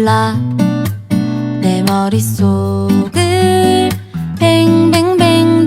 몰라. 내 머릿속을 뱅뱅뱅